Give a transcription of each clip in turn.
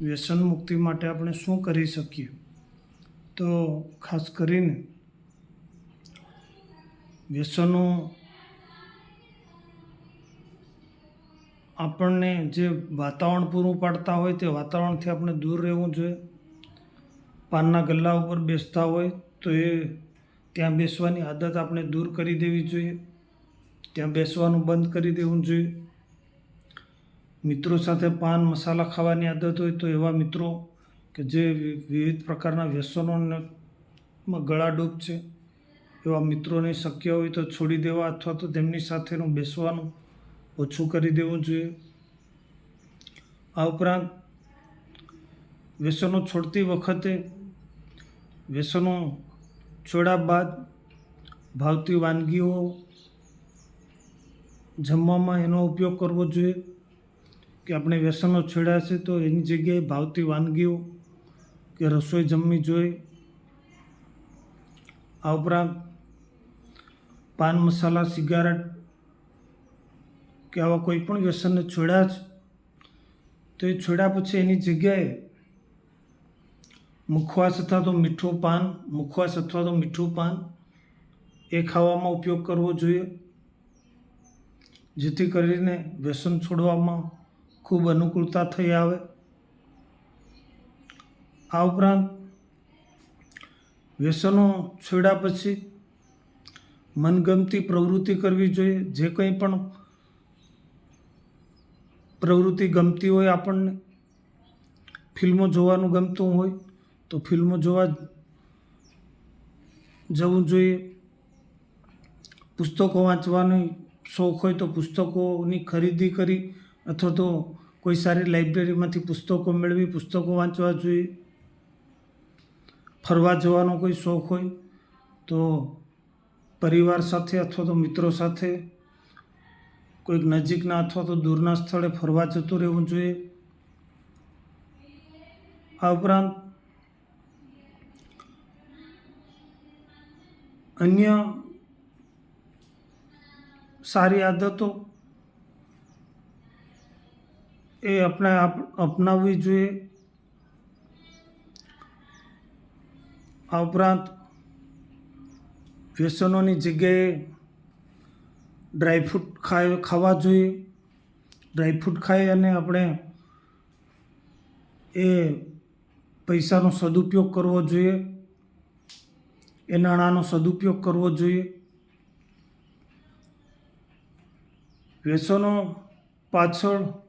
વ્યસન મુક્તિ માટે આપણે શું કરી શકીએ? તો ખાસ કરીને વ્યસનો આપણને જે વાતાવરણ પૂરું પાડતા હોય તે વાતાવરણથી આપણે દૂર રહેવું જોઈએ. પાનના ગલ્લા ઉપર બેસતા હોય તો એ ત્યાં બેસવાની આદત આપણે દૂર કરી દેવી જોઈએ. ત્યાં બેસવાનું બંધ કરી દેવું જોઈએ. મિત્રો સાથે પાન મસાલા ખાવાની આદત હોય તો એવા મિત્રો કે જે વિવિધ પ્રકારના વ્યસનોમાં ગળાડૂબ છે, એવા મિત્રોને શક્ય હોય તો છોડી દેવા અથવા તો તેમની સાથેનું બેસવાનું ઓછું કરી દેવું જોઈએ. આ ઉપરાંત વ્યસનો છોડતી વખતે વ્યસનો છોડ્યા બાદ ભાવતી વાનગીઓ જમવામાં એનો ઉપયોગ કરવો જોઈએ. કે આપણે વ્યસનો છોડ્યા છે તો એની જગ્યાએ ભાવતી વાનગીઓ કે રસોઈ જમવી જોઈએ. આ ઉપરાંત પાન મસાલા, સિગારેટ કે આવા કોઈ પણ વ્યસનને છોડ્યા છે તો એ છોડ્યા પછી એની જગ્યાએ મુખવાસ અથવા તો મીઠું પાન, મુખવાસ અથવા તો મીઠું પાન એ ખાવામાં ઉપયોગ કરવો જોઈએ. જેથી કરીને વ્યસન છોડવામાં ખૂબ અનુકૂળતા થઈ આવે. આ ઉપરાંત વ્યસનો છોડ્યા પછી મનગમતી પ્રવૃત્તિ કરવી જોઈએ. જે કંઈ પણ પ્રવૃત્તિ ગમતી હોય આપણને, ફિલ્મો જોવાનું ગમતું હોય, તો ફિલ્મો જોવા જવું જોઈએ. પુસ્તકો વાંચવાની શોખ હોય તો પુસ્તકોની ખરીદી કરી અથવા તો કોઈ સારી લાઇબ્રેરીમાંથી પુસ્તકો મેળવી, પુસ્તકો વાંચવા જોઈએ, ફરવા જવાનો કોઈ શોખ હોય, તો પરિવાર સાથે અથવા તો મિત્રો સાથે, કોઈક નજીકના અથવા તો દૂરના સ્થળે ફરવા જતું રહેવું જોઈએ. આ ઉપરાંત અન્ય સારી આદતો એ આપણે આપ- અપનાવવી જોઈએ. આ ઉપરાંત વ્યસનોની જગ્યાએ ડ્રાયફ્રૂટ ખાય, ખાવા જોઈએ. ડ્રાયફ્રૂટ ખાઈ અને આપણે એ પૈસાનો સદુપયોગ કરવો જોઈએ. એ નાણાંનો સદુપયોગ કરવો જોઈએ. વ્યસનો પાછળ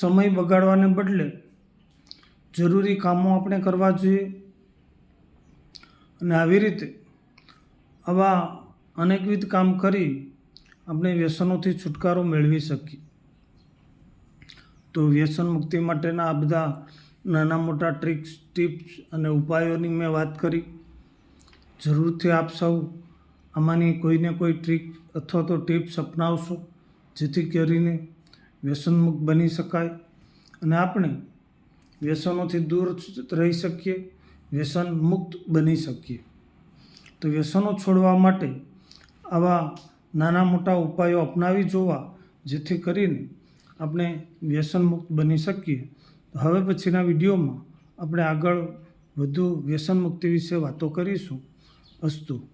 સમય બગાડવાને બદલે જરૂરી કામો આપણે કરવા જોઈએ. અને આવી રીતે આવા અનેકવિધ કામ કરી આપણે વ્યસનોથી છુટકારો મેળવી શકીએ. તો વ્યસન મુક્તિ માટેના આ બધા નાના મોટા ટ્રિક્સ ટિપ્સ અને ઉપાયોની મેં વાત કરી. જરૂરથી આપ સૌ આમાંની કોઈને કોઈ ટ્રીક અથવા તો ટિપ્સ અપનાવશો, જેથી કરીને વ્યસનમુક્ત બની શકાય અને આપણે વ્યસનોથી દૂર રહી શકીએ, વ્યસન મુક્ત બની શકીએ. તો વ્યસનો છોડવા માટે આવા નાના મોટા ઉપાયો અપનાવી જોવા, જેથી કરીને આપણે વ્યસન મુક્ત બની શકીએ. હવે પછીના વિડીયોમાં આપણે આગળ વધુ વ્યસન મુક્તિ વિશે વાતો કરીશું. અસ્તુ.